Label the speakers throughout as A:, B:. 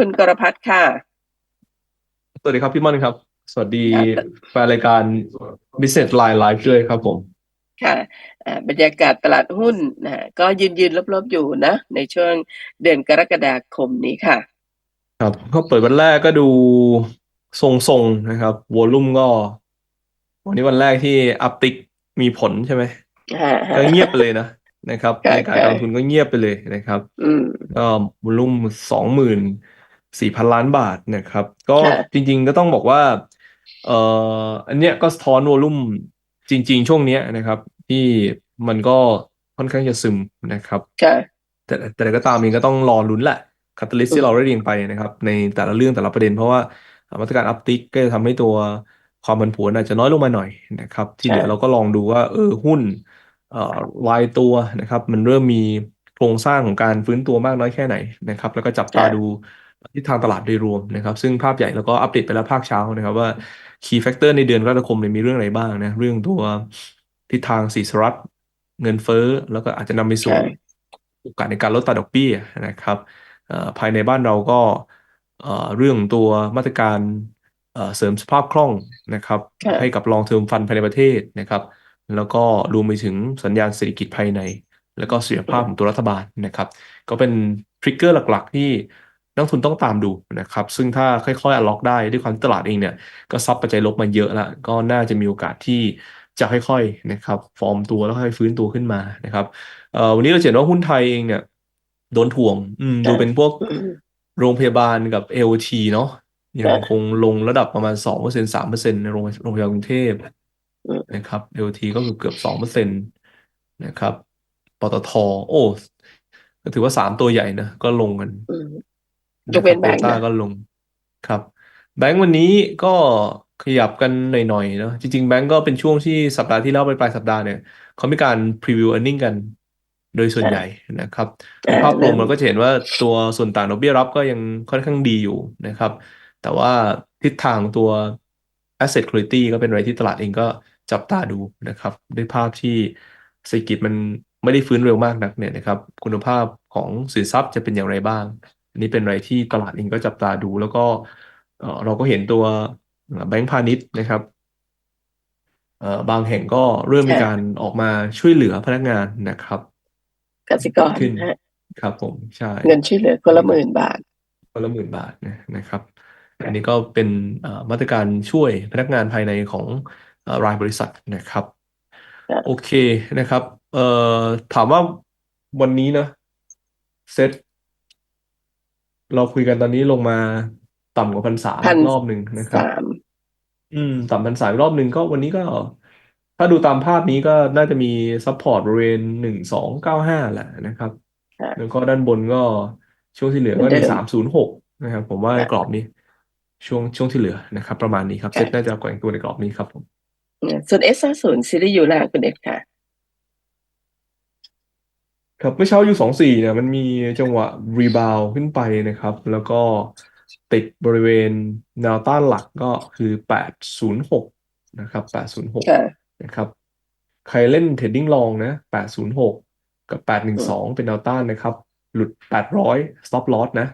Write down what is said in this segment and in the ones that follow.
A: คุณกรพัฒน์ค่ะ
B: สวัสดีครับพี่ม่อนครับ สวัสดี
A: ครับ
B: แฟนรายการ Business Line Live ด้วยครับผม
A: ค่ะอ่าบรรยากาศตลาดหุ้นนะฮะก็ยืนยืนๆลบๆอยู่นะ ในช่วงเดือนกรกฎาคมนี้ค่ะ
B: ครับก็เปิดวันแรกก็ดูทรงๆนะครับวอลุ่มก็ วันนี้วันแรกที่อัพติกมีผลใช่ไหม
A: ฮะฮะ
B: ก็เงียบไปเลยนะนะครับ
A: ค่ะ
B: ในการ
A: ค่ะ
B: การลงทุนก็เงียบไปเลยนะครับ
A: อืม
B: ก็วอลุ่มสองหมื่น สี่พันล้านบาทนะครับ ก็
A: ค่ะ
B: จริงๆก็ต้องบอกว่าเอ่ออันเนี้ยก็สะท้อนวอลุ่มจริง ๆ ช่วงเนี้ยนะครับ ที่มันก็ค่อนข้างจะซึมนะครับ
A: ค่ะ
B: แต่แต่ใดก็ตามเองก็ต้องรอลุ้นแหละคาตาลิส
A: อืม
B: ที่เราได้เรียงไปนะครับ ในแต่ละเรื่องแต่ละประเด็นเพราะว่ามาตรการอัพติกก็จะทำให้ตัวความผันผวนอาจจะน้อยลงมาหน่อยนะครับ ที่เหลือเราก็ลองดูว่า เออหุ้นเอ่อรายตัวนะครับ มันเริ่มมีโครงสร้างของการฟื้นตัวมากน้อยแค่ไหนนะครับ แล้วก็จับตา
A: ค่ะ
B: ดู ทิศทางตลาดโดยรวมนะครับ ซึ่งภาพใหญ่แล้วก็อัปเดตไปแล้วภาคเช้านะครับว่า key factor ในเดือนกรกฎาคมเนี่ยมีเรื่องอะไรบ้างนะเรื่องตัวทิศทางสีสรัฐเงินเฟ้อ แล้วก็อาจจะนำไปสู่
A: ค่ะ
B: โอกาสในการลดอัตราดอกเบี้ยนะครับเอ่อภายในบ้านเราก็เอ่อเรื่องตัวมาตรการเอ่อเสริมสภาพคล่องนะครับ
A: ค่ะ
B: ให้กับ long term fund ภายในประเทศนะครับ แล้วก็รวมไปถึงสัญญาณเศรษฐกิจภายใน แล้วก็เสถียรภาพของตัวรัฐบาลนะครับ ก็เป็นทริกเกอร์หลักๆ ที่ นักลงทุนต้องตามดูนะครับ ซึ่งถ้าค่อยๆ unlock ได้ด้วยความที่ตลาดเองเนี่ย ก็ซับปัจจัยลบมาเยอะแล้วก็น่าจะมีโอกาสที่จะค่อยๆนะครับฟอร์มตัวแล้วค่อยๆฟื้นตัวขึ้นมานะครับเอ่อวันนี้เราจะเห็นว่าหุ้นไทยเองเนี่ยโดนถ่วงอืมดูเป็นพวก
A: อืม
B: โรงพยาบาลกับ LT เนาะยัง
A: ค่ะ
B: คงลงระดับประมาณสองเปอร์เซ็นสามเปอร์เซ็นในโรงโรงพยาบาลกรุงเทพ
A: อืม
B: นะครับ LT ก็เกือบเกือบสองเปอร์เซ็นนะครับปตทโอ้ก็ถือว่าสามตัวใหญ่นะก็ลงกัน
A: อืม ยกเว้นแบงค์
B: โควต้า
A: นะ
B: ก็ลงครับ แบงก์วันนี้ก็ขยับกันหน่อยๆเนอะจริงๆแบงก์ก็เป็นช่วงที่สัปดาห์ที่แล้วไปปลายสัปดาห์เนี่ยเขามีการพรีวิว e a r n i n g กันโดยส่วนใหญ่นะครับใน
A: อ่า
B: ภาพรวม
A: เริ่ม
B: เราก็จะเห็นว่าตัวส่วนต่างดอกเบี้ยรับก็ยังค่อนข้างดีอยู่นะครับ แต่ว่าทิศทางตัว asset quality ก็เป็นอะไรที่ตลาดเองก็จับตาดูนะครับ ด้วยภาพที่เศรษฐกิจมันไม่ได้ฟื้นเร็วมากนักเนี่ยนะครับ คุณภาพของสินทรัพย์จะเป็นอย่างไรบ้าง อันนี้เป็นอะไรที่ตลาดเองก็จับตาดู แล้วก็เอ่อเราก็เห็นตัวแบงก์พาณิชย์นะครับเอ่อบางแห่งก็เริ่มมี
A: ค่ะ
B: การออกมาช่วยเหลือพนักงานนะครับ
A: กสิกร
B: ขึ้น
A: ฮะ
B: ครับ ผมใช่
A: เงินช่วยเหลือคนละหมื่นบาท
B: คนละหมื่นบาทนะนะครับ อันนี้ก็เป็นเอ่อมาตรการช่วยพนักงานภายในของเอ่อรายบริษัทนะครับ
A: ค่ะ
B: โอเคนะครับ เอ่อถามว่าวันนี้นะเซ็ต เราคุยกันตอนนี้ลงมาต่ำกว่าพันสาม
A: พัน
B: รอบหนึ่งนะครับ
A: สาม
B: อืมต่ำพันสามรอบหนึ่งก็วันนี้ก็ ถ้าดูตามภาพนี้ก็น่าจะมีซัพพอร์ตบริเวณหนึ่งสองเก้าห้าแหละนะครับ
A: ค่ะ
B: แล้วก็ด้านบนก็ช่วงที่เหลือ
A: เหมื
B: ก็
A: อน
B: ใน
A: เดิม
B: สามศูนย์หกนะครับ ผมว่า
A: ค่ะ
B: กรอบนี้ ช่วงช่วงที่เหลือนะครับ ประมาณนี้ครับ
A: ค่ะ
B: เซ็ตน่าจะแกว่งตัวในกรอบนี้ครับผม
A: ส่วนเอสศูนย์ซีรีส์ยูล่ะคุณเอ็ดค่ะ
B: ครับเมื่อเช้าอยู่สองสี่เนี่ยมันมีจังหวะรีบาวขึ้นไปนะครับ แล้วก็ติดบริเวณแนวต้านหลักก็คือแปดศูนย์หกนะครับแปดศูนย์หก
A: ค่ะ
B: นะครับ ใครเล่นเทรดดิ้งลองนะแปดศูนย์หกกับแปดหนึ่งสองเป็นแนวต้านนะครับ หลุดแปดร้อย stop loss นะ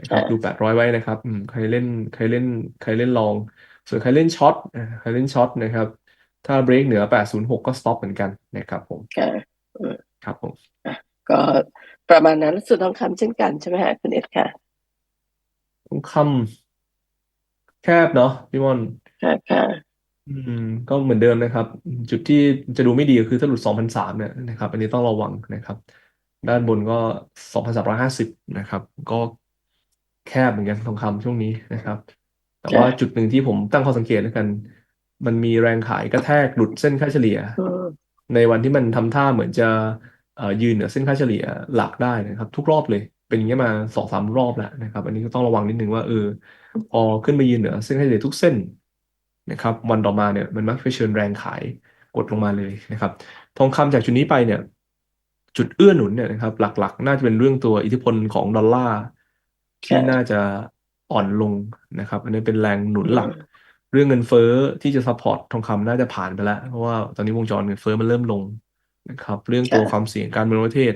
B: นะครับ
A: ค่ะ
B: ดูแปดร้อยไว้นะครับอืมใครเล่นใครเล่น ใครเล่นลอง ส่วนใครเล่นช็อตอ่าใครเล่นช็อตนะครับ ถ้าเบรกเหนือแปดศูนย์หกก็ stop เหมือนกันนะครับผม
A: ค่ะ
B: ครับผม
A: ก็ประมาณนั้นส่วนทองคำเช่นกันใช่ไหมฮะคุณเอ็ดค่ะ
B: ทองคำแคบเนาะพี่มอน
A: ค่ะค่ะ
B: อืมก็เหมือนเดิมนะครับ จุดที่จะดูไม่ดีก็คือถ้าหลุดสองพันสามเนี่ยนะครับ อันนี้ต้องระวังนะครับ ด้านบนก็สองพันสามร้อยห้าสิบนะครับ ก็แคบเหมือนกันทองคำช่วงนี้นะครับ แต่ว่า
A: ค่ะ
B: จุดหนึ่งที่ผมตั้งข้อสังเกตแล้วกัน มันมีแรงขายกระแทกหลุดเส้นค่าเฉลี่ย
A: อืม
B: ในวันที่มันทำท่าเหมือนจะยืนเหนือเส้นค่าเฉลี่ยหลักได้นะครับ ทุกรอบเลยเป็นอย่างนี้มาสองสามรอบแล้วนะครับ อันนี้ก็ต้องระวังนิดนึงว่าเออพอขึ้นไปยืนเหนือเส้นค่าเฉลี่ยทุกเส้นนะครับวันต่อมาเนี่ยมันมักเผชิญแรงขายกดลงมาเลยนะครับ ทองคำจากจุดนี้ไปเนี่ย จุดเอื้อหนุนเนี่ยนะครับหลักๆ น่าจะเป็นเรื่องตัวอิทธิพลของดอลลาร์ที่น่าจะอ่อนลงนะครับ อันนี้เป็นแรงหนุนหลัก เรื่องเงินเฟ้อที่จะซัพพอร์ตทองคำน่าจะผ่านไปแล้ว เพราะว่าตอนนี้วงจรเงินเฟ้อมันเริ่มลงนะครับ เรื่องตัว
A: ค
B: วามเสี่ยงการเมืองประเทศ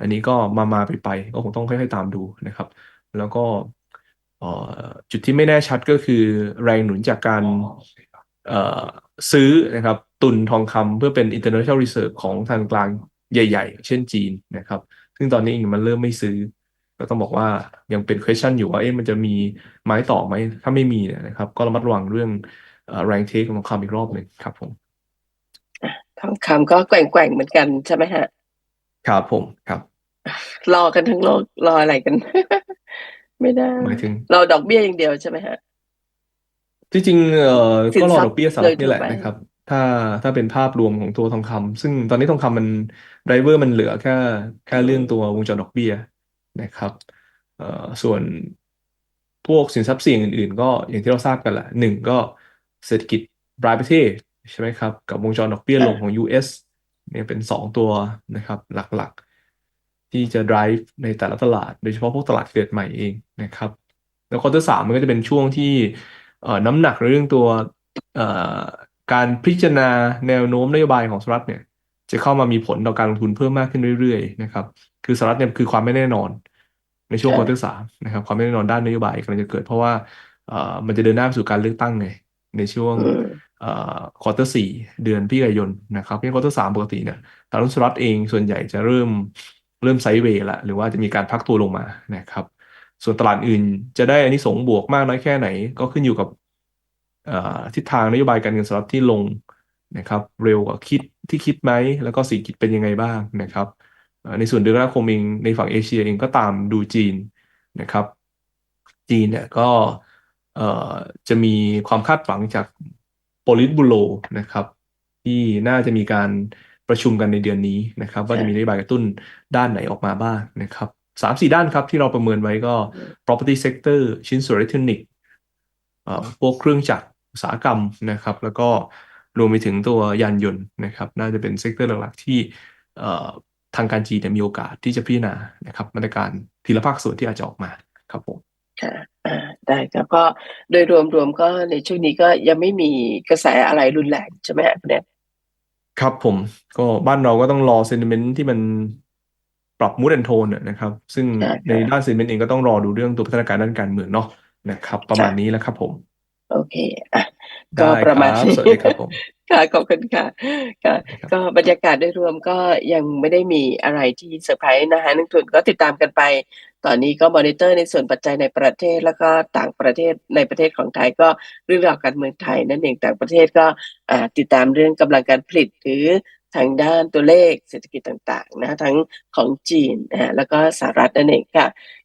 B: อันนี้ก็มามาไปไปก็คงต้องค่อยๆตามดูนะครับ แล้วก็จุดที่ไม่แน่ชัดก็คือแรงหนุนจากการซื้อนะครับ ตุนทองคำเพื่อเป็น international reserve ของทางกลางใหญ่ ๆ เช่นจีนนะครับ ซึ่งตอนนี้มันเริ่มไม่ซื้อ ก็ต้องบอกว่ายังเป็น question อยู่ว่าเอ๊ะมันจะมีไม้ต่อไหม ถ้าไม่มีเนี่ยนะครับ ก็ระมัดระวังเรื่องเอ่อแรงเทคของทองคำอีกรอบหนึ่งครับผม
A: ทองคำก็แกว่งๆเหมือนกันใช่ไหมฮะ
B: ครับผมครับ
A: รอกันทั้งโลกรออะไรกัน ไม่ได้
B: หมายถึง
A: รอดอกเบี้ยอย่างเดียวใช่ไหมฮะ
B: ที่จริงเอ่อ
A: สิน
B: ก็รอ
A: ทรัพย์
B: ดอกเบี้ยสหรัฐนี่แหละ
A: โดยทั่วไป
B: นะครับ ถ้าถ้าเป็นภาพรวมของตัวทองคำซึ่งตอนนี้ทองคำมันไดรเวอร์มันเหลือแค่แค่เรื่องตัววงจรดอกเบี้ย นะครับเอ่อส่วนพวกสินทรัพย์เสี่ยงอื่นๆ ก็อย่างที่เราทราบกันแหละหนึ่งก็เศรษฐกิจรายประเทศใช่ไหมครับ กับวงจรดอกเบี้ยลงของ US เนี่ยเป็นสองตัวนะครับหลักๆ ที่จะ drive ในแต่ละตลาด โดยเฉพาะพวกตลาดเกิดใหม่เองนะครับ แล้วควอเตอร์สามมันก็จะเป็นช่วงที่เอ่อน้ำหนักในเรื่องตัวเอ่อการพิจารณาแนวโน้มนโยบายของสหรัฐเนี่ยจะเข้ามามีผลต่อการลงทุนเพิ่มมากขึ้นเรื่อยๆนะครับคือสหรัฐเนี่ยคือความไม่แน่นอน ในช่วง
A: ใช่
B: ควอเตอร์สามนะครับความไม่แน่นอนด้านนโยบายกำลังจะเกิด เพราะว่าเอ่อมันจะเดินหน้าไปสู่การเลือกตั้งไงในช่วง
A: อืม
B: เอ่อควอเตอร์สี่เดือนพฤศจิกายนนะครับเพราะควอเตอร์สามปกติเนี่ยตลาดหุ้นสหรัฐเองส่วนใหญ่จะเริ่มเริ่มไซด์เวย์ละหรือว่าจะมีการพักตัวลงมานะครับ ส่วนตลาดอื่นจะได้อานิสงส์บวกมากน้อยแค่ไหน ก็ขึ้นอยู่กับเอ่อทิศทางนโยบายการเงินสหรัฐที่ลงนะครับ เร็วกว่าคิดที่คิดไหมแล้วก็เศรษฐกิจเป็นยังไงบ้างนะครับเอ่อ ในส่วนเดือนกรกฎาคมเองในฝั่งเอเชียเองก็ตามดูจีนนะครับ จีนเนี่ยก็เอ่อจะมีความคาดหวังจากโปลิตบูโรนะครับ ที่น่าจะมีการประชุมกันในเดือนนี้นะครับ ว่าจะมีนโยบายกระตุ้นด้านไหนออกมาบ้างนะครับสามสี่ด้านครับที่เราประเมินไว้ก็ property sector ชิ้นส่วนอิเล็กทรอนิกส์เอ่อพวกเครื่องจักรอุตสาหกรรมนะครับ แล้วก็รวมไปถึงตัวยานยนต์นะครับ น่าจะเป็นเซกเตอร์หลักๆที่เอ่อ ทางการจีนเนี่ยมีโอกาสที่จะพิจารณานะครับมาตรการทีละภาคส่วนที่อาจจะออกมาครับผม
A: ค่ะอ่าได้ครับก็โดยรวมๆก็ในช่วงนี้ก็ยังไม่มีกระแสอะไรรุนแรงใช่ไหมฮะคุณแอน
B: ครับผมก็บ้านเราก็ต้องรอเซน t ิเมนต์ที่มันปรับมูดแอนโทนนะครับ ซึ่ง
A: ใช่
B: ใน
A: ค่ะ
B: ด้านเซน t ิเมนต์เองก็ต้องรอดูเรื่องตัวพัฒนาการด้านการเมืองเนาะนะครับ ประมาณนี้แล้วครับผม
A: โอเคอะ ก็
B: ได้
A: ประ
B: ค
A: มาณ
B: รับ
A: นี้
B: สวัสดีครับผม
A: ค่ะขอบคุณค่ะค่ะ
B: ครับ
A: ก็บรรยากาศโดยรวมก็ยังไม่ได้มีอะไรที่เซอร์ไพรส์นะคะนักทุนก็ติดตามกันไป ตอนนี้ก็มอนิเตอร์ในส่วนปัจจัยในประเทศแล้วก็ต่างประเทศในประเทศของไทยก็เรื่องราวการเมืองไทยนั่นเองต่างประเทศก็อ่าติดตามเรื่องกำลังการผลิตหรือทางด้านตัวเลขเศรษฐกิจต่างๆนะทั้งของจีนนะฮะแล้วก็สหรัฐนั่นเองค่ะ